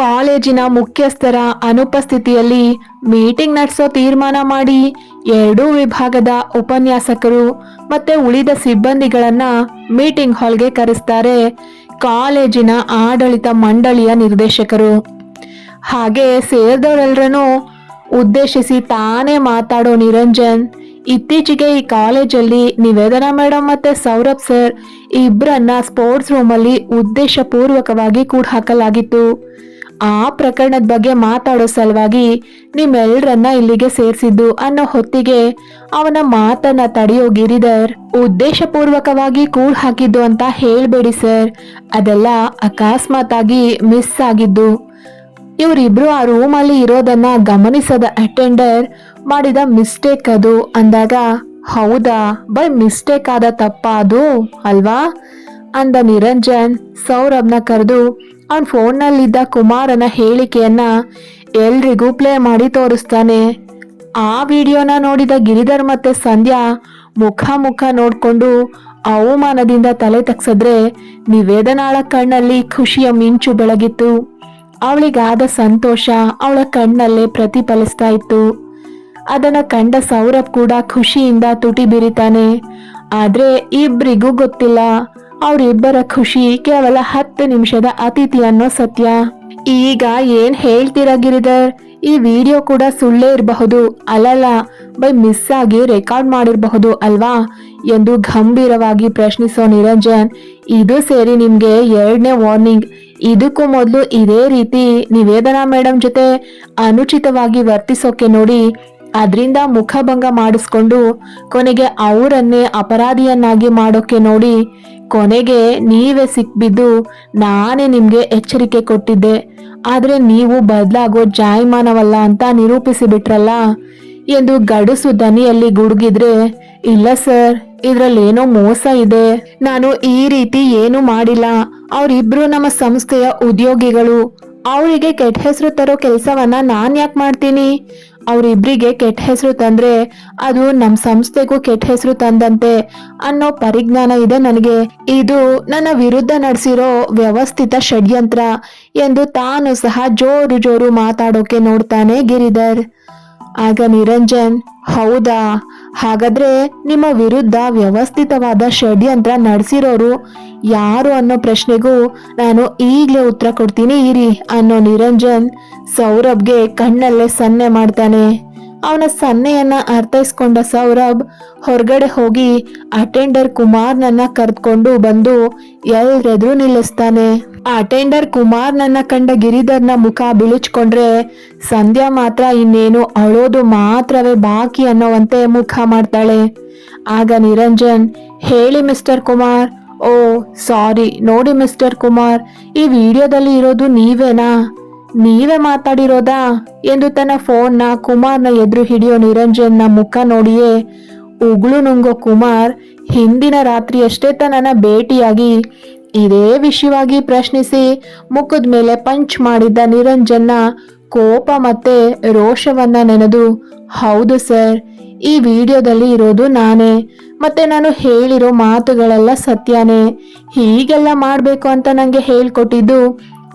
ಕಾಲೇಜಿನ ಮುಖ್ಯಸ್ಥರ ಅನುಪಸ್ಥಿತಿಯಲ್ಲಿ ಮೀಟಿಂಗ್ ನಡೆಸೋ ತೀರ್ಮಾನ ಮಾಡಿ ಎರಡೂ ವಿಭಾಗದ ಉಪನ್ಯಾಸಕರು ಮತ್ತೆ ಉಳಿದ ಸಿಬ್ಬಂದಿಗಳನ್ನ ಮೀಟಿಂಗ್ ಹಾಲ್ಗೆ ಕರೆಸ್ತಾರೆ ಕಾಲೇಜಿನ ಆಡಳಿತ ಮಂಡಳಿಯ ನಿರ್ದೇಶಕರು. ಹಾಗೆ ಸೇರಿದವರೆಲ್ಲರನ್ನೂ ಉದ್ದೇಶಿಸಿ ತಾನೇ ಮಾತಾಡೋ ನಿರಂಜನ್, ಇತ್ತೀಚೆಗೆ ಈ ಕಾಲೇಜಲ್ಲಿ ನಿವೇದನಾ ಮೇಡಮ್ ಮತ್ತೆ ಸೌರಭ್ ಸರ್ ಇಬ್ಬರನ್ನ ಸ್ಪೋರ್ಟ್ಸ್ ರೂಮಲ್ಲಿ ಉದ್ದೇಶಪೂರ್ವಕವಾಗಿ ಕೂಡ ಹಾಕಲಾಗಿತ್ತು ಆ ಪ್ರಕರಣದ ಬಗ್ಗೆ ಮಾತಾಡೋ ಸಲುವಾಗಿ ನಿಮ್ಮೆಲ್ಲರನ್ನ ಇಲ್ಲಿಗೆ ಸೇರಿಸಿದ್ದು ಅನ್ನೋ ಹೊತ್ತಿಗೆ ಅವನ ಮಾತನ್ನ ತಡೆಯೋ ಗಿರಿಧರ್ ಉದ್ದೇಶಪೂರ್ವಕವಾಗಿ ಕೂಳ್ ಹಾಕಿದ್ದು ಅಂತ ಹೇಳ್ಬೇಡಿ ಸರ್. ಅದೆಲ್ಲ ಅಕಸ್ಮಾತ್ ಆಗಿ ಮಿಸ್ ಆಗಿದ್ದು. ಇವರಿಬ್ರು ಆ ರೂಮಲ್ಲಿ ಇರೋದನ್ನ ಗಮನಿಸದ ಅಟೆಂಡರ್ ಮಾಡಿದ ಮಿಸ್ಟೇಕ್ ಅದು. ಅಂದಾಗ, ಹೌದಾ, ಬೈ ಮಿಸ್ಟೇಕ್ ಆದ ತಪ್ಪ ಅದು, ಅಲ್ವಾ? ಅಂದ ನಿರಂಜನ್ ಸೌರಭ್ನ ಕರೆದು ಅವನ ಫೋನ್ನಲ್ಲಿದ್ದ ಕುಮಾರನ ಹೇಳಿಕೆಯನ್ನ ಎಲ್ರಿಗೂ ಪ್ಲೇ ಮಾಡಿ ತೋರಿಸ್ತಾನೆ. ಆ ವಿಡಿಯೋನ ನೋಡಿದ ಗಿರಿಧರ್ ಮತ್ತೆ ಸಂಧ್ಯಾ ಮುಖ ಮುಖ ನೋಡಿಕೊಂಡು ಅವಮಾನದಿಂದ ತಲೆ ತಗ್ಸಿದ್ರೆ ನಿವೇದನಾಳ ಕಣ್ಣಲ್ಲಿ ಖುಷಿಯ ಮಿಂಚು ಬೆಳಗಿತ್ತು. ಅವಳಿಗಾದ ಸಂತೋಷ ಅವಳ ಕಣ್ಣಲ್ಲೇ ಪ್ರತಿಫಲಿಸ್ತಾ ಇತ್ತು. ಅದನ್ನ ಕಂಡ ಸೌರಭ್ ಕೂಡ ಖುಷಿಯಿಂದ ತುಟಿ ಬಿರಿತಾನೆ. ಆದ್ರೆ ಇಬ್ರಿಗೂ ಗೊತ್ತಿಲ್ಲ ಅವರಿಬ್ಬರ ಖುಷಿ ಕೇವಲ ಹತ್ತು ನಿಮಿಷದ ಅತಿಥಿ ಅನ್ನೋ ಸತ್ಯ. ಈಗ ಏನ್ ಹೇಳ್ತೀರಾ ಗಿರಿಧರ್? ಈ ವಿಡಿಯೋ ಕೂಡ ಸುಳ್ಳೇ ಇರಬಹುದು. ಅಲ್ಲಲ್ಲ, ಬೈ ಮಿಸ್ ಆಗಿ ರೆಕಾರ್ಡ್ ಮಾಡಿರಬಹುದು ಅಲ್ವಾ? ಎಂದು ಗಂಭೀರವಾಗಿ ಪ್ರಶ್ನಿಸೋ ನಿರಂಜನ್, ಇದು ಸೇರಿ ನಿಮ್ಗೆ ಎರಡನೇ ವಾರ್ನಿಂಗ್. ಇದಕ್ಕೂ ಮೊದಲು ಇದೇ ರೀತಿ ನಿವೇದನಾ ಮೇಡಮ್ ಜೊತೆ ಅನುಚಿತವಾಗಿ ವರ್ತಿಸೋಕೆ ನೋಡಿ ಅದರಿಂದ ಮುಖಭಂಗ ಮಾಡಿಸ್ಕೊಂಡು ಕೊನೆಗೆ ಅವರನ್ನೇ ಅಪರಾಧಿಯನ್ನಾಗಿ ಮಾಡೋಕೆ ನೋಡಿ ಕೊನೆಗೆ ನೀವೇ ಸಿಕ್ಬಿದ್ದು ನಾನೇ ನಿಮಗೆ ಎಚ್ಚರಿಕೆ ಕೊಟ್ಟಿದ್ದೆ. ಆದರೆ ನೀವು ಬದಲಾಗೋ ಜಾಯಮಾನವಲ್ಲ ಅಂತ ನಿರೂಪಿಸಿ ಬಿಟ್ರಲ್ಲ ಎಂದು ಗಡಸು ದನಿಯಲ್ಲಿ ಗುಡುಗಿದ್ರೆ, ಇಲ್ಲ ಸರ್, ಇದ್ರಲ್ಲೇನೋ ಮೋಸ ಇದೆ. ನಾನು ಈ ರೀತಿ ಏನು ಮಾಡಿಲ್ಲ. ಅವರಿಬ್ರು ನಮ್ಮ ಸಂಸ್ಥೆಯ ಉದ್ಯೋಗಿಗಳು. ಅವರಿಗೆ ಕೆಟ್ಟ ಹೆಸರು ತರೋ ಕೆಲಸವನ್ನ ನಾನ್ ಯಾಕೆ ಮಾಡ್ತೀನಿ? ಅವರಿಬ್ರಿಗೆ ಕೆಟ್ಟ ಹೆಸರು ತಂದ್ರೆ ಅದು ನಮ್ಮ ಸಂಸ್ಥೆಗೂ ಕೆಟ್ಟ ಹೆಸರು ತಂದಂತೆ ಅನ್ನೋ ಪರಿಜ್ಞಾನ ಇದೆ ನನಗೆ. ಇದು ನನ್ನ ವಿರುದ್ಧ ನಡೆಸಿರೋ ವ್ಯವಸ್ಥಿತ ಷಡ್ಯಂತ್ರ ಎಂದು ತಾನು ಸಹ ಜೋರು ಜೋರು ಮಾತಾಡೋಕೆ ನೋಡ್ತಾನೆ ಗಿರಿಧರ್. ಆಗ ನಿರಂಜನ್, ಹೌದಾ? ಹಾಗಾದ್ರೆ ನಿಮ್ಮ ವಿರುದ್ಧ ವ್ಯವಸ್ಥಿತವಾದ ಷಡ್ಯಂತ್ರ ನಡೆಸಿರೋರು ಯಾರು ಅನ್ನೋ ಪ್ರಶ್ನೆಗೂ ನಾನು ಈಗಲೇ ಉತ್ತರ ಕೊಡ್ತೀನಿ ಇರಿ ಅನ್ನೋ ನಿರಂಜನ್ ಸೌರಭ್ಗೆ ಕಣ್ಣಲ್ಲೇ ಸನ್ನೆ ಮಾಡ್ತಾನೆ. ಅವನ ಸನ್ನೆಯನ್ನ ಅರ್ಥೈಸ್ಕೊಂಡ ಸೌರಭ್ ಹೊರಗಡೆ ಹೋಗಿ ಅಟೆಂಡರ್ ಕುಮಾರ್ನನ್ನ ಕರೆದುಕೊಂಡು ಬಂದು ಎಲ್ರೆದ್ರು ನಿಲ್ಲಿಸ್ತಾನೆ. ಅಟೆಂಡರ್ ಕುಮಾರ್ನನ್ನ ಕಂಡ ಗಿರಿಧರ್ನ ಮುಖ ಬಿಳುಚ್ಕೊಂಡ್ರೆ ಸಂಧ್ಯಾ ಮಾತ್ರ ಇನ್ನೇನು ಅಳೋದು ಮಾತ್ರವೇ ಬಾಕಿ ಅನ್ನೋವಂತೆ ಮುಖ ಮಾಡ್ತಾಳೆ. ಆಗ ನಿರಂಜನ್, ಹೇಳಿ ಮಿಸ್ಟರ್ ಕುಮಾರ್. ಓ, ಸಾರಿ. ನೋಡಿ ಮಿಸ್ಟರ್ ಕುಮಾರ್, ಈ ವಿಡಿಯೋದಲ್ಲಿ ಇರೋದು ನೀವೇನಾ? ನೀವೇ ಮಾತಾಡಿರೋದಾ? ಎಂದು ತನ್ನ ಫೋನ್ನ ಕುಮಾರ್ನ ಎದುರು ಹಿಡಿಯೋ ನಿರಂಜನ್ನ ಮುಖ ನೋಡಿಯೇ ಉಗುಳು ನುಂಗೋ ಕುಮಾರ್ ಹಿಂದಿನ ರಾತ್ರಿಯಷ್ಟೇ ತನ್ನ ಭೇಟಿಯಾಗಿ ಇದೇ ವಿಷಯವಾಗಿ ಪ್ರಶ್ನಿಸಿ ಮುಖದ ಮೇಲೆ ಪಂಚ್ ಮಾಡಿದ್ದ ನಿರಂಜನ್ನ ಕೋಪ ಮತ್ತೆ ರೋಷವನ್ನ ನೆನೆದು, ಹೌದು ಸರ್, ಈ ವಿಡಿಯೋದಲ್ಲಿ ಇರೋದು ನಾನೇ, ಮತ್ತೆ ನಾನು ಹೇಳಿರೋ ಮಾತುಗಳೆಲ್ಲ ಸತ್ಯನೇ, ಹೀಗೆಲ್ಲ ಮಾಡಬೇಕು ಅಂತ ನನಗೆ ಹೇಳ್ಕೊಟ್ಟಿದ್ದು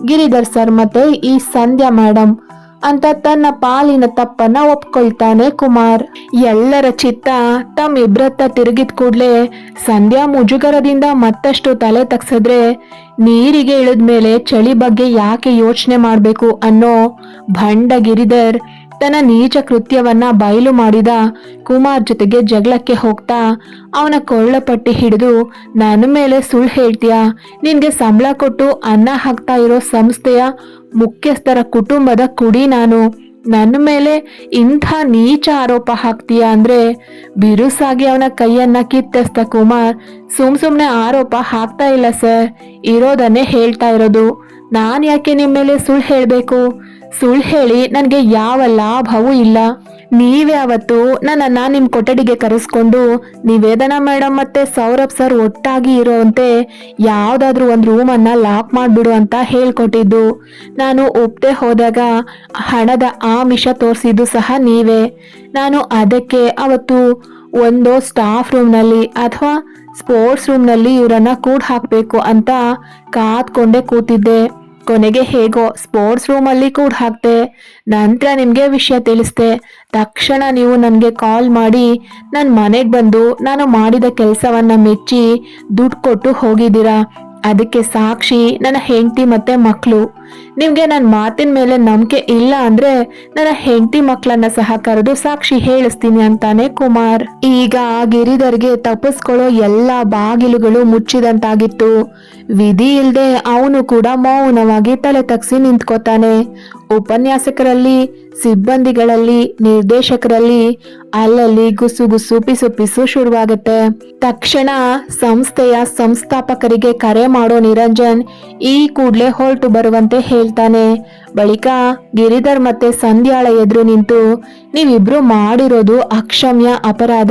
ಗಿರಿಧರ್ ಸರ್ ಮತ್ತೆ ಈ ಸಂಧ್ಯಾ ಮೇಡಮ್ ಅಂತ ತನ್ನ ಪಾಲಿನ ತಪ್ಪನ್ನ ಒಪ್ಕೊಳ್ತಾನೆ ಕುಮಾರ್. ಎಲ್ಲರ ಚಿತ್ತ ತಮ್ಮ ತಮ್ಮಿಬ್ರತ್ತ ತಿರುಗಿದ ಕೂಡ್ಲೆ ಸಂಧ್ಯಾ ಮುಜುಗರದಿಂದ ಮತ್ತಷ್ಟು ತಲೆ ತಗ್ಸಿದ್ರೆ ನೀರಿಗೆ ಇಳಿದ್ಮೇಲೆ ಚಳಿ ಬಗ್ಗೆ ಯಾಕೆ ಯೋಚನೆ ಮಾಡಬೇಕು ಅನ್ನೋ ಭಂಡ ಗಿರಿಧರ್ ತನ್ನ ನೀಚ ಕೃತ್ಯವನ್ನ ಬಯಲು ಮಾಡಿದ ಕುಮಾರ್ ಜೊತೆಗೆ ಜಗಳಕ್ಕೆ ಹೋಗ್ತಾ, ಅವನ ಕೊಳ್ಳಪಟ್ಟಿ ಹಿಡಿದು ನನ್ನ ಮೇಲೆ ಸುಳ್ಳು ಹೇಳ್ತೀಯಾ? ನಿನ್ಗೆ ಸಂಬಳ ಕೊಟ್ಟು ಅನ್ನ ಹಾಕ್ತಾ ಇರೋ ಸಂಸ್ಥೆಯ ಮುಖ್ಯಸ್ಥರ ಕುಟುಂಬದ ಕುಡಿ ನಾನು. ನನ್ನ ಮೇಲೆ ಇಂಥ ನೀಚ ಆರೋಪ ಹಾಕ್ತೀಯಾ ಅಂದ್ರೆ? ಬಿರುಸಾಗಿ ಅವನ ಕೈಯನ್ನ ಕಿತ್ತೆಸ್ತ ಕುಮಾರ್, ಸುಮ್ ಸುಮ್ನೆ ಆರೋಪ ಹಾಕ್ತಾ ಇಲ್ಲ ಸರ್. ಇರೋದನ್ನೇ ಹೇಳ್ತಾ ಇರೋದು. ನಾನು ಯಾಕೆ ನಿಮ್ಮ ಮೇಲೆ ಸುಳ್ಳು ಹೇಳಬೇಕು? ಸುಳ್ಳು ಹೇಳಿ ನನಗೆ ಯಾವ ಲಾಭವೂ ಇಲ್ಲ. ನೀವೇ ಅವತ್ತು ನನ್ನನ್ನು ನಿಮ್ಮ ಕೊಠಡಿಗೆ ಕರೆಸ್ಕೊಂಡು ನಿವೇದನ ಮೇಡಮ್ ಮತ್ತೆ ಸೌರಭ್ ಸರ್ ಒಟ್ಟಾಗಿ ಇರೋಂತೆ ಯಾವುದಾದ್ರೂ ಒಂದು ರೂಮನ್ನು ಲಾಕ್ ಮಾಡಿಬಿಡು ಅಂತ ಹೇಳ್ಕೊಟ್ಟಿದ್ದು. ನಾನು ಒಪ್ಪದೆ ಹೋದಾಗ ಹಣದ ಆಮಿಷ ತೋರಿಸಿದ್ದು ಸಹ ನೀವೇ. ನಾನು ಅದಕ್ಕೆ ಅವತ್ತು ಒಂದು ಸ್ಟಾಫ್ ರೂಮ್ನಲ್ಲಿ ಅಥವಾ ಸ್ಪೋರ್ಟ್ಸ್ ರೂಮ್ನಲ್ಲಿ ಇವರನ್ನು ಕೂಡ ಹಾಕಬೇಕು ಅಂತ ಕಾದ್ಕೊಂಡೇ ಕೂತಿದ್ದೆ. ಕೊನೆಗೆ ಹೇಗೋ ಸ್ಪೋರ್ಟ್ಸ್ ರೂಮಲ್ಲಿ ಕೂಡ ಹಾಕ್ತೆ ನಂತರ ನಿಮಗೆ ವಿಷಯ ತಿಳಿಸ್ದೆ. ತಕ್ಷಣ ನೀವು ನನಗೆ ಕಾಲ್ ಮಾಡಿ ನನ್ನ ಮನೆಗೆ ಬಂದು ನಾನು ಮಾಡಿದ ಕೆಲಸವನ್ನು ಮೆಚ್ಚಿ ದುಡ್ಡು ಕೊಟ್ಟು ಹೋಗಿದ್ದೀರಾ? ಅದಕ್ಕೆ ಸಾಕ್ಷಿ ನನ್ನ ಹೆಂಡತಿ ಮತ್ತೆ ಮಕ್ಕಳು ನಿಮ್ಗೆ ನನ್ನ ಮಾತಿನ ಮೇಲೆ ನಂಬಿಕೆ ಇಲ್ಲ ಅಂದ್ರೆ ನನ್ನ ಹೆಂಡತಿ ಮಕ್ಕಳನ್ನ ಸಹ ಕರೆದು ಸಾಕ್ಷಿ ಹೇಳಿಸ್ತೀನಿ ಅಂತಾನೆ ಕುಮಾರ್. ಈಗ ಗಿರಿಧರ್ಗೆ ತಪ್ಪಿಸ್ಕೊಳ್ಳೋ ಎಲ್ಲಾ ಬಾಗಿಲುಗಳು ಮುಚ್ಚಿದಂತಾಗಿತ್ತು. ವಿಧಿ ಇಲ್ಲದೆ ಅವನು ಕೂಡ ಮೌನವಾಗಿ ತಲೆ ತಗ್ಸಿ ನಿಂತ್ಕೋತಾನೆ. ಉಪನ್ಯಾಸಕರಲ್ಲಿ, ಸಿಬ್ಬಂದಿಗಳಲ್ಲಿ, ನಿರ್ದೇಶಕರಲ್ಲಿ ಅಲ್ಲಲ್ಲಿ ಗುಸು ಗುಸು ಪಿಸು ಪಿಸು ಶುರುವಾಗುತ್ತೆ. ತಕ್ಷಣ ಸಂಸ್ಥೆಯ ಸಂಸ್ಥಾಪಕರಿಗೆ ಕರೆ ಮಾಡೋ ನಿರಂಜನ್ ಈ ಕೂಡ್ಲೆ ಹೊರಟು ಬರುವಂತೆ ಹೇಳ್ತಾನೆ, ಬಳಿಕ ಗಿರಿಧರ್ ಮತ್ತೆ ಸಂಧ್ಯಾಳ ಎದುರು ನಿಂತು, ನೀವಿಬ್ರು ಮಾಡಿರೋದು ಅಕ್ಷಮ್ಯ ಅಪರಾಧ.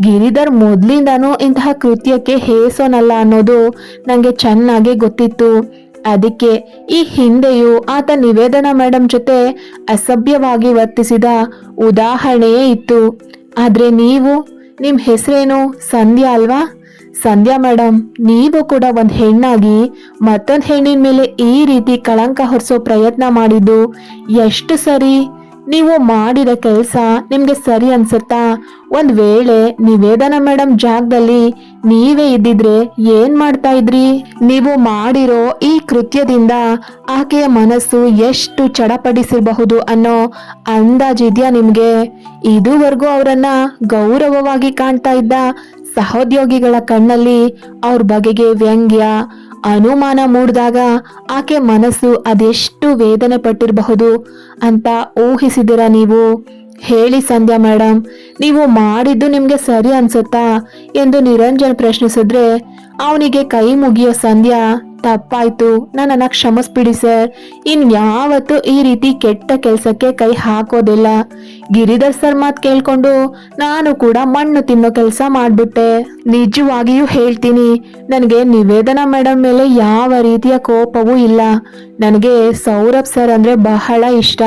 ಗಿರಿಧರ್ ಮೊದ್ಲಿಂದಾನೂ ಇಂತಹ ಕೃತ್ಯಕ್ಕೆ ಹೇಸೋನಲ್ಲ ಅನ್ನೋದು ನಂಗೆ ಚೆನ್ನಾಗಿ ಗೊತ್ತಿತ್ತು. ಅದಕ್ಕೆ ಈ ಹಿಂದೆಯೂ ಆತ ನಿವೇದನ ಮೇಡಮ್ ಜೊತೆ ಅಸಭ್ಯವಾಗಿ ವರ್ತಿಸಿದ ಉದಾಹರಣೆಯೇ ಇತ್ತು. ಆದ್ರೆ ನೀವು, ನಿಮ್ ಹೆಸರೇನು ಸಂಧ್ಯಾ ಅಲ್ವಾ? ಸಂಧ್ಯಾ ಮೇಡಮ್ ನೀವು ಕೂಡ ಒಂದು ಹೆಣ್ಣಾಗಿ ಮತ್ತೊಂದು ಹೆಣ್ಣಿನ ಮೇಲೆ ಈ ರೀತಿ ಕಳಂಕ ಹೊರಿಸೋ ಪ್ರಯತ್ನ ಮಾಡಿದ್ದು ಎಷ್ಟು ಸರಿ? ನೀವು ಮಾಡಿದ ಕೆಲಸ ನಿಮಗೆ ಸರಿ ಅನ್ಸುತ್ತಾ? ಒಂದು ವೇಳೆ ನಿವೇದನ ಮೇಡಮ್ ಜಾಗದಲ್ಲಿ ನೀವೇ ಇದ್ದಿದ್ರೆ ಏನ್ ಮಾಡ್ತಾ ಇದ್ರಿ? ನೀವು ಮಾಡಿರೋ ಈ ಕೃತ್ಯದಿಂದ ಆಕೆಯ ಮನಸ್ಸು ಎಷ್ಟು ಚಡಪಡಿಸಿರಬಹುದು ಅನ್ನೋ ಅಂದಾಜಿದ್ಯಾ ನಿಮಗೆ? ಇದುವರೆಗೂ ಅವರನ್ನ ಗೌರವವಾಗಿ ಕಾಣ್ತಾ ಇದ್ದ ಸಹೋದ್ಯೋಗಿಗಳ ಕಣ್ಣಲ್ಲಿ ಅವ್ರ ಬಗೆಗೆ ವ್ಯಂಗ್ಯ, ಅನುಮಾನ ಮೂಡಿದಾಗ ಆಕೆ ಮನಸ್ಸು ಅದೆಷ್ಟು ವೇದನೆ ಪಟ್ಟಿರಬಹುದು ಅಂತ ಊಹಿಸಿದಿರ ನೀವು? ಹೇಳಿ ಸಂಧ್ಯಾ ಮೇಡಮ್ ನೀವು ಮಾಡಿದ್ದು ನಿಮಗೆ ಸರಿ ಅನ್ಸುತ್ತಾ ಎಂದು ನಿರಂಜನ್ ಪ್ರಶ್ನಿಸಿದ್ರೆ ಅವನಿಗೆ ಕೈ ಮುಗಿಯೋ ಸಂಧ್ಯಾ, ತಪ್ಪಾಯ್ತು. ನನ್ನನ್ನ ಕ್ಷಮಿಸ್ಬಿಡಿ, ಸರ್. ಇನ್ ಯಾವತ್ತು ಈ ರೀತಿ ಕೆಟ್ಟ ಕೆಲಸಕ್ಕೆ ಕೈ ಹಾಕೋದಿಲ್ಲ. ಗಿರಿಧರ್ ಸರ್ ಮಾತ್ ಕೇಳ್ಕೊಂಡು ನಾನು ಕೂಡ ಮಣ್ಣು ತಿನ್ನೋ ಕೆಲಸ ಮಾಡ್ಬಿಟ್ಟೆ. ನಿಜವಾಗಿಯೂ ಹೇಳ್ತೀನಿ, ನನಗೆ ನಿವೇದನಾ ಮೇಡಮ್ ಮೇಲೆ ಯಾವ ರೀತಿಯ ಕೋಪವೂ ಇಲ್ಲ. ನನಗೆ ಸೌರಭ್ ಸರ್ ಅಂದ್ರೆ ಬಹಳ ಇಷ್ಟ.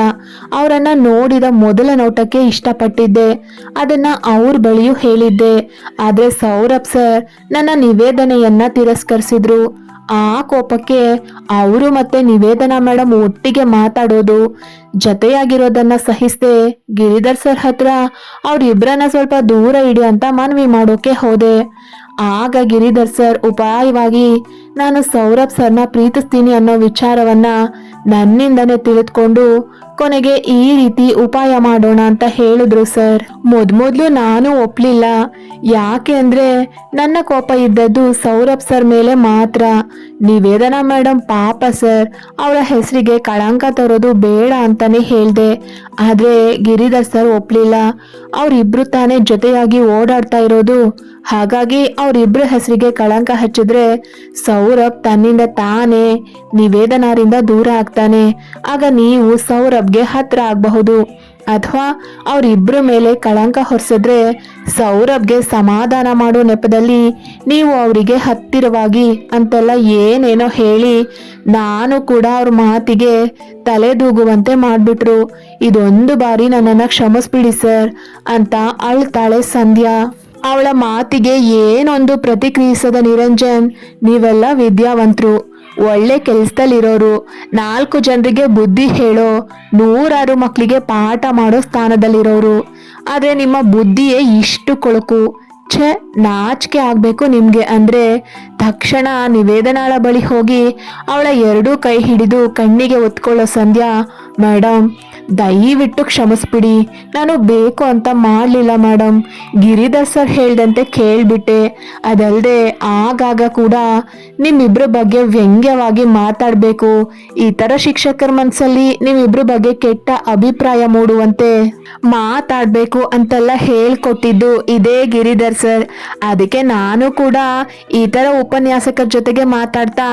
ಅವರನ್ನ ನೋಡಿದ ಮೊದಲ ನೋಟಕ್ಕೆ ಇಷ್ಟಪಟ್ಟಿದ್ದೆ. ಅದನ್ನ ಅವ್ರ ಬಳಿಯೂ ಹೇಳಿದ್ದೆ. ಆದ್ರೆ ಸೌರಭ್ ಸರ್, ನನ್ನ ನಿವೇದನೆಯನ್ನ ತಿರಸ್ಕರಿಸಿದ್ರು. ಆ ಕೋಪಕ್ಕೆ ಅವರು ಮತ್ತೆ ನಿವೇದನಾ ಮೇಡಮ್ ಒಟ್ಟಿಗೆ ಮಾತಾಡೋದು. ಜತೆಯಾಗಿರೋದನ್ನ ಸಹಿಸ್ದೆ ಗಿರಿಧರ್ ಸರ್ ಹತ್ರ ಅವ್ರಿಬ್ರನ್ನ ಸ್ವಲ್ಪ ದೂರ ಇಡಿ ಅಂತ ಮನವಿ ಮಾಡೋಕೆ ಹೋದೆ. ಆಗ ಗಿರಿಧರ್ ಸರ್ ಉಪಾಯವಾಗಿ, ನಾನು ಸೌರಭ್ ಸರ್ನ ಪ್ರೀತಿಸ್ತೀನಿ ಅನ್ನೋ ವಿಚಾರವನ್ನ ನನ್ನಿಂದನೇ ತಿಳಿದುಕೊಂಡು ಕೊನೆಗೆ ಈ ರೀತಿ ಉಪಾಯ ಮಾಡೋಣ ಅಂತ ಹೇಳಿದ್ರು ಸರ್. ಮೊದ್ಮೊದ್ಲು ನಾನು ಒಪ್ಲಿಲ್ಲ. ಯಾಕೆ ಅಂದ್ರೆ ನನ್ನ ಕೋಪ ಇದ್ದದ್ದು ಸೌರಭ್ ಸರ್ ಮೇಲೆ ಮಾತ್ರ. ನಿವೇದನಾ ಮೇಡಮ್ ಪಾಪ ಸರ್. ಅವರ ಹೆಸರಿಗೆ ಕಳಂಕ ತರೋದು ಬೇಡ ಅಂತಾನೆ ಹೇಳ್ದೆ. ಆದ್ರೆ ಗಿರಿಧರ್ ಸರ್ ಒಪ್ಲಿಲ್ಲ. ಅವ್ರಿಬ್ರು ತಾನೇ ಜೊತೆಯಾಗಿ ಓಡಾಡ್ತಾ ಇರೋದು. ಹಾಗಾಗಿ ಅವರಿಬ್ರ ಹೆಸರಿಗೆ ಕಳಂಕ ಹಚ್ಚಿದ್ರೆ ಸೌರಭ್ ತನ್ನಿಂದ ತಾನೇ ನಿವೇದನಾರಿಂದ ದೂರ ಆಗ್ತಾನೆ. ಆಗ ನೀವು ಸೌರಭ್ಗೆ ಹತ್ರ ಆಗಬಹುದು. ಅಥವಾ ಅವರಿಬ್ಬರ ಮೇಲೆ ಕಳಂಕ ಹೊರಿಸಿದ್ರೆ ಸೌರಭ್ಗೆ ಸಮಾಧಾನ ಮಾಡೋ ನೆಪದಲ್ಲಿ ನೀವು ಅವರಿಗೆ ಹತ್ತಿರವಾಗಿ ಅಂತೆಲ್ಲ ಏನೇನೋ ಹೇಳಿ ನಾನು ಕೂಡ ಅವ್ರ ಮಾತಿಗೆ ತಲೆದೂಗುವಂತೆ ಮಾಡಿಬಿಟ್ರು. ಇದೊಂದು ಬಾರಿ ನನ್ನನ್ನು ಕ್ಷಮಿಸ್ಬಿಡಿ ಸರ್ ಅಂತ ಅಳ್ತಾಳೆ ಸಂಧ್ಯಾ. ಅವಳ ಮಾತಿಗೆ ಏನೊಂದು ಪ್ರತಿಕ್ರಿಯಿಸದ ನಿರಂಜನ್, ನೀವೆಲ್ಲ ವಿದ್ಯಾವಂತರು. ಒಳ್ಳೆ ಕೆಲಸದಲ್ಲಿರೋರು, ನಾಲ್ಕು ಜನರಿಗೆ ಬುದ್ಧಿ ಹೇಳೋ, ನೂರಾರು ಮಕ್ಕಳಿಗೆ ಪಾಠ ಮಾಡೋ ಸ್ಥಾನದಲ್ಲಿರೋರು. ಆದರೆ ನಿಮ್ಮ ಬುದ್ಧಿಯೇ ಇಷ್ಟು ಕೊಳಕು. ಛೆ, ನಾಚಿಕೆ ಆಗಬೇಕು ನಿಮಗೆ ಅಂದರೆ ತಕ್ಷಣ ನಿವೇದನಾಳ ಬಳಿ ಹೋಗಿ ಅವಳ ಎರಡೂ ಕೈ ಹಿಡಿದು ಕಣ್ಣಿಗೆ ಒತ್ಕೊಳ್ಳೋ ಸಂಧ್ಯಾ ಮೇಡಮ್ ದಯವಿಟ್ಟು ಕ್ಷಮಿಸ್ಬಿಡಿ. ನಾನು ಬೇಕು ಅಂತ ಮಾಡಲಿಲ್ಲ ಮೇಡಮ್ ಗಿರಿಧರ್ ಸರ್ ಹೇಳ್ದಂತೆ ಕೇಳಿಬಿಟ್ಟೆ. ಅದಲ್ಲದೆ ಆಗಾಗ ಕೂಡ ನಿಮ್ಮಿಬ್ಬರ ಬಗ್ಗೆ ವ್ಯಂಗ್ಯವಾಗಿ ಮಾತಾಡಬೇಕು. ಥರ ಶಿಕ್ಷಕರ ಮನಸ್ಸಲ್ಲಿ ನಿಮ್ಮಿಬ್ಬರ ಬಗ್ಗೆ ಕೆಟ್ಟ ಅಭಿಪ್ರಾಯ ಮೂಡುವಂತೆ ಮಾತಾಡಬೇಕು ಅಂತೆಲ್ಲ ಹೇಳ್ಕೊಟ್ಟಿದ್ದು ಇದೇ ಗಿರಿಧರ್ ಸರ್ ಅದಕ್ಕೆ ನಾನು ಕೂಡ ಥರ ಉಪನ್ಯಾಸಕರ ಜೊತೆಗೆ ಮಾತಾಡ್ತಾ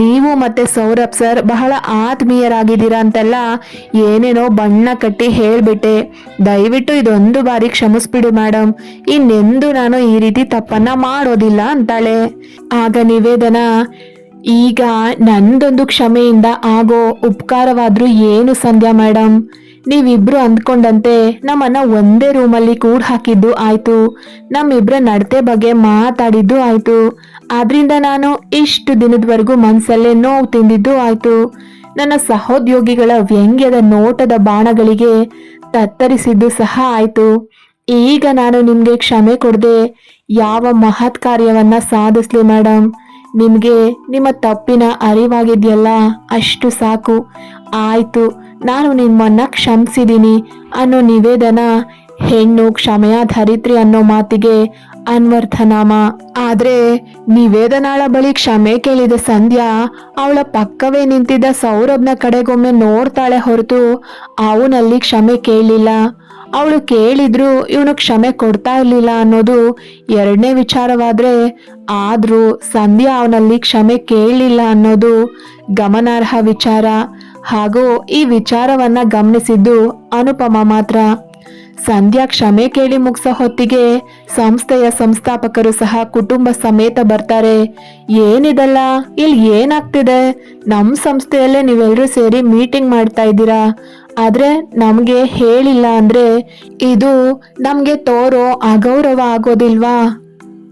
ನೀವು ಮತ್ತೆ ಸೌರಭ್ ಸರ್ ಬಹಳ ಆತ್ಮೀಯರಾಗಿದ್ದೀರಾ ಅಂತೆಲ್ಲ ಏನೇನೋ ಬಣ್ಣ ಕಟ್ಟಿ ಹೇಳ್ಬಿಟ್ಟೆ. ದಯವಿಟ್ಟು ಇದೊಂದು ಬಾರಿ ಕ್ಷಮಿಸ್ಬಿಡು ಮೇಡಮ್ ಇನ್ನೆಂದು ನಾನು ಈ ರೀತಿ ತಪ್ಪನ್ನ ಮಾಡೋದಿಲ್ಲ ಅಂತಾಳೆ. ಆಗ ನಿವೇದನ, ಈಗ ನಂದೊಂದು ಕ್ಷಮೆಯಿಂದ ಆಗೋ ಉಪಕಾರವಾದ್ರೂ ಏನು ಸಂಧ್ಯಾ ಮೇಡಮ್ ನೀವಿಬ್ರು ಅಂದ್ಕೊಂಡಂತೆ ನಮ್ಮನ್ನ ಒಂದೇ ರೂಮಲ್ಲಿ ಕೂಡ ಹಾಕಿದ್ದು ಆಯ್ತು. ನಮ್ಮಿಬ್ರ ನಡತೆ ಬಗ್ಗೆ ಮಾತಾಡಿದ್ದು ಆಯ್ತು. ಆದ್ರಿಂದ ನಾನು ಇಷ್ಟು ದಿನದವರೆಗೂ ಮನ್ಸಲ್ಲೇ ನೋವು ತಿಂದಿದ್ದು ಆಯ್ತು. ನನ್ನ ಸಹೋದ್ಯೋಗಿಗಳ ವ್ಯಂಗ್ಯದ ನೋಟದ ಬಾಣಗಳಿಗೆ ತತ್ತರಿಸಿದ್ದು ಸಹ ಆಯಿತು. ಈಗ ನಾನು ನಿಮಗೆ ಕ್ಷಮೆ ಕೊಡದೆ, ಯಾವ ಮಹತ್ ಕಾರ್ಯವನ್ನ ಸಾಧಿಸ್ಲಿ ಮೇಡಮ್ ನಿಮಗೆ ನಿಮ್ಮ ತಪ್ಪಿನ ಅರಿವಾಗಿದೆಯಲ್ಲ, ಅಷ್ಟು ಸಾಕು. ಆಯಿತು, ನಾನು ನಿಮ್ಮನ್ನು ಕ್ಷಮಿಸಿದ್ದೀನಿ ಅನ್ನೋ ನಿವೇದನ ಹೆಣ್ಣು ಕ್ಷಮೆಯ ಧರಿತ್ರಿ ಅನ್ನೋ ಮಾತಿಗೆ ಅನ್ವರ್ಥನಾಮ. ಆದ್ರೆ ನಿವೇದನಾಳ ಬಳಿ ಕ್ಷಮೆ ಕೇಳಿದ ಸಂಧ್ಯಾ ಅವಳ ಪಕ್ಕವೇ ನಿಂತಿದ್ದ ಸೌರಭ್ನ ಕಡೆಗೊಮ್ಮೆ ನೋಡ್ತಾಳೆ ಹೊರತು ಅವನಲ್ಲಿ ಕ್ಷಮೆ ಕೇಳಲಿಲ್ಲ ಅವಳು ಕೇಳಿದ್ರು ಇವನು ಕ್ಷಮೆ ಕೊಡ್ತಾ ಇರ್ಲಿಲ್ಲ ಅನ್ನೋದು ಎರಡನೇ ವಿಚಾರವಾದ್ರೆ ಆದ್ರೂ ಸಂಧ್ಯಾ ಅವನಲ್ಲಿ ಕ್ಷಮೆ ಕೇಳಲಿಲ್ಲ ಅನ್ನೋದು ಗಮನಾರ್ಹ ವಿಚಾರ. ಹಾಗೂ ಈ ವಿಚಾರವನ್ನ ಗಮನಿಸಿದ್ದು ಅನುಪಮ ಮಾತ್ರ. ಸಂಧ್ಯಾ ಕ್ಷಮೆ ಕೇಳಿ ಮುಗಿಸೋ ಹೊತ್ತಿಗೆ ಸಂಸ್ಥೆಯ ಸಂಸ್ಥಾಪಕರು ಸಹ ಕುಟುಂಬ ಸಮೇತ ಬರ್ತಾರೆ. ಏನಿದಲ್ಲ, ಇಲ್ಲಿ ಏನಾಗ್ತಿದೆ? ನಮ್ಮ ಸಂಸ್ಥೆಯಲ್ಲೇ ನೀವೆಲ್ಲರೂ ಸೇರಿ ಮೀಟಿಂಗ್ ಮಾಡ್ತಾ ಇದ್ದೀರಾ? ಆದ್ರೆ ನಮಗೆ ಹೇಳಿಲ್ಲ ಅಂದ್ರೆ ಇದು ನಮಗೆ ತೋರೋ ಅಗೌರವ ಆಗೋದಿಲ್ವಾ?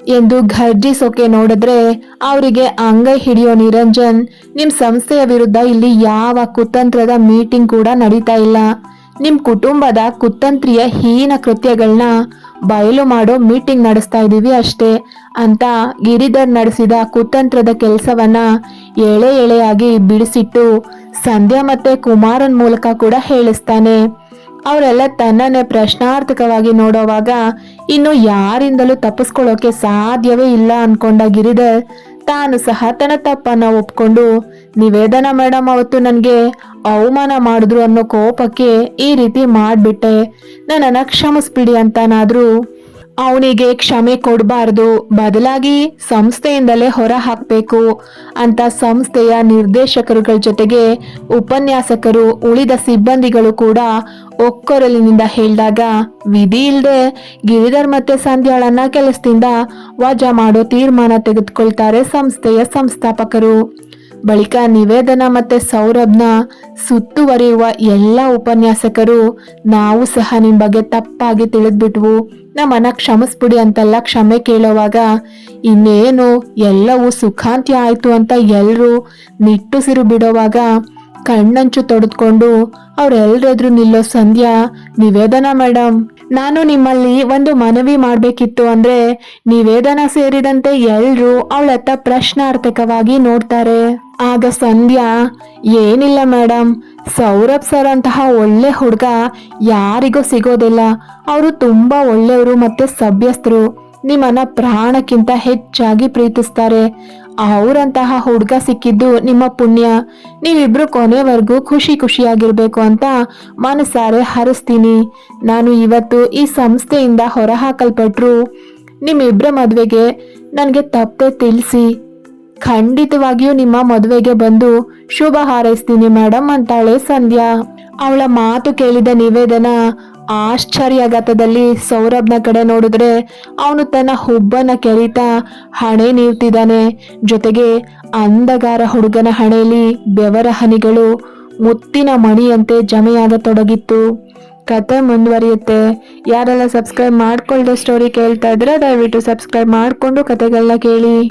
ಎಂದು ಘರ್ಜಿಸೋಕೆ ನೋಡಿದ್ರೆ ಅವರಿಗೆ ಅಂಗೈ ಹಿಡಿಯೋ ನಿರಂಜನ್ ನಿಮ್ಮ ಸಂಸ್ಥೆಯ ವಿರುದ್ಧ ಇಲ್ಲಿ ಯಾವ ಕುತಂತ್ರದ ಮೀಟಿಂಗ್ ಕೂಡ ನಡೀತಾ ಇಲ್ಲ. ನಿಮ್ ಕುಟುಂಬದ ಕುತಂತ್ರಿಯ ಹೀನ ಕೃತ್ಯಗಳನ್ನ ಬಯಲು ಮಾಡೋ ಮೀಟಿಂಗ್ ನಡೆಸ್ತಾ ಇದೀವಿ ಅಷ್ಟೇ ಅಂತ ಗಿರಿಧರ್ ನಡೆಸಿದ ಕುತಂತ್ರದ ಕೆಲಸವನ್ನ ಎಳೆ ಎಳೆಯಾಗಿ ಬಿಡಿಸಿಟ್ಟು ಸಂಧ್ಯಾ ಮತ್ತೆ ಕುಮಾರನ್ ಮೂಲಕ ಕೂಡ ಹೇಳಿಸ್ತಾನೆ. ಅವರೆಲ್ಲ ತನ್ನನ್ನೇ ಪ್ರಶ್ನಾರ್ಥಕವಾಗಿ ನೋಡೋವಾಗ ಇನ್ನು ಯಾರಿಂದಲೂ ತಪ್ಪಿಸ್ಕೊಳ್ಳೋಕೆ ಸಾಧ್ಯವೇ ಇಲ್ಲ ಅನ್ಕೊಂಡ ಗಿರಿಧರ್ ತಾನು ಸಹ ತನ್ನ ತಪ್ಪನ್ನ ಒಪ್ಕೊಂಡು, ನಿವೇದನ ಮೇಡಮ್ ಅವತ್ತು ನನಗೆ ಅವಮಾನ ಮಾಡಿದ್ರು ಅನ್ನೋ ಕೋಪಕ್ಕೆ ಈ ರೀತಿ ಮಾಡಿಬಿಟ್ಟೆ. ನನ್ನನ್ನ ಕ್ಷಮಿಸ್ಬಿಡಿ ಅಂತನಾದರೂ ಅವನಿಗೆ ಕ್ಷಮೆ ಕೊಡಬಾರ್ದು. ಬದಲಾಗಿ ಸಂಸ್ಥೆಯಿಂದಲೇ ಹೊರ ಹಾಕಬೇಕು ಅಂತ ಸಂಸ್ಥೆಯ ನಿರ್ದೇಶಕರುಗಳ ಜೊತೆಗೆ ಉಪನ್ಯಾಸಕರು ಉಳಿದ ಸಿಬ್ಬಂದಿಗಳು ಕೂಡ ಒಕ್ಕೊರಲಿನಿಂದ ಹೇಳಿದಾಗ, ವಿಧಿ ಇಲ್ಲದೆ ಗಿರಿಧರ್ ಮತ್ತೆ ಸಂಧ್ಯಾಳನ್ನ ಕೆಲಸದಿಂದ ವಜಾ ಮಾಡೋ ತೀರ್ಮಾನ ತೆಗೆದುಕೊಳ್ತಾರೆ ಸಂಸ್ಥೆಯ ಸಂಸ್ಥಾಪಕರು. ಬಳಿಕ ನಿವೇದನ ಮತ್ತೆ ಸೌರಭ್ನ ಸುತ್ತುವರಿಯುವ ಎಲ್ಲ ಉಪನ್ಯಾಸಕರು, ನಾವು ಸಹ ನಿಮ್ಮ ಬಗ್ಗೆ ತಪ್ಪಾಗಿ ತಿಳಿದ್ಬಿಟ್ವು. ನಮ್ಮನ್ನ ಕ್ಷಮಿಸ್ಬಿಡಿ ಅಂತೆಲ್ಲ ಕ್ಷಮೆ ಕೇಳೋವಾಗ, ಇನ್ನೇನು, ಎಲ್ಲವೂ ಸುಖಾಂತ್ಯ ಆಯ್ತು ಅಂತ ಎಲ್ಲರೂ ನಿಟ್ಟುಸಿರು ಬಿಡೋವಾಗ ಕಣ್ಣಂಚು ತೊಡೆದ್ಕೊಂಡು ಅವ್ರೆಲ್ರೆದ್ರು ನಿಲ್ಲೋ ಸಂಧ್ಯಾ, ನಿವೇದನ ಮೇಡಮ್ ನಾನು ನಿಮ್ಮಲ್ಲಿ ಒಂದು ಮನವಿ ಮಾಡಬೇಕಿತ್ತು ಅಂದ್ರೆ ನಿವೇದನ ಸೇರಿದಂತೆ ಎಲ್ರೂ ಅವಳತ್ತ ಪ್ರಶ್ನಾರ್ಥಕವಾಗಿ ನೋಡ್ತಾರೆ. ಆಗ ಸಂಧ್ಯಾ, ಏನಿಲ್ಲ ಮೇಡಮ್ ಸೌರಭ್ ಸರ್ ಅಂತಹ ಒಳ್ಳೆ ಹುಡುಗ ಯಾರಿಗೂ ಸಿಗೋದಿಲ್ಲ. ಅವರು ತುಂಬಾ ಒಳ್ಳೆಯವರು ಮತ್ತೆ ಸಭ್ಯಸ್ಥರು. ನಿಮ್ಮನ್ನ ಪ್ರಾಣಕ್ಕಿಂತ ಹೆಚ್ಚಾಗಿ ಪ್ರೀತಿಸ್ತಾರೆ. ಅವರಂತಹ ಹುಡುಗ ಸಿಕ್ಕಿದ್ದು ನಿಮ್ಮ ಪುಣ್ಯ. ನೀವಿಬ್ರು ಕೊನೆವರೆಗೂ ಖುಷಿ ಖುಷಿಯಾಗಿರ್ಬೇಕು ಅಂತ ಮನಸಾರೆ ಹರಿಸ್ತೀನಿ. ನಾನು ಇವತ್ತು ಈ ಸಂಸ್ಥೆಯಿಂದ ಹೊರಹಾಕಲ್ಪಟ್ರು. ನಿಮ್ಮಿಬ್ಬರ ಮದುವೆಗೆ ನನಗೆ ತಪ್ಪೆ ತಿಳಿಸಿ. ಖಂಡಿತವಾಗಿಯೂ ನಿಮ್ಮ ಮದುವೆಗೆ ಬಂದು ಶುಭ ಹಾರೈಸ್ತೀನಿ ಮೇಡಮ್ ಅಂತಾಳೆ ಸಂಧ್ಯಾ. ಅವಳ ಮಾತು ಕೇಳಿದ ನಿವೇದನ ಆಶ್ಚರ್ಯಗತದಲ್ಲಿ ಸೌರಭ್ನ ಕಡೆ ನೋಡಿದ್ರೆ ಅವನು ತನ್ನ ಹುಬ್ಬನ ಕೆರಿತಾ ಹಣೆ ನೀಡ್ತಿದ್ದಾನೆ ಜೊತೆಗೆ ಅಂಧಗಾರ ಹುಡುಗನ ಹಣೆಯಲ್ಲಿ ಬೆವರ ಹನಿಗಳು ಮುತ್ತಿನ ಮಣಿಯಂತೆ ಜಮೆಯಾಗತೊಡಗಿತ್ತು ಕತೆ ಮುಂದುವರಿಯುತ್ತೆ. ಯಾರೆಲ್ಲ ಸಬ್ಸ್ಕ್ರೈಬ್ ಮಾಡ್ಕೊಳ್ದೆ ಸ್ಟೋರಿ ಕೇಳ್ತಾ ಇದ್ರೆ ದಯವಿಟ್ಟು ಸಬ್ಸ್ಕ್ರೈಬ್ ಮಾಡಿಕೊಂಡು ಕತೆಗಳನ್ನ ಕೇಳಿ.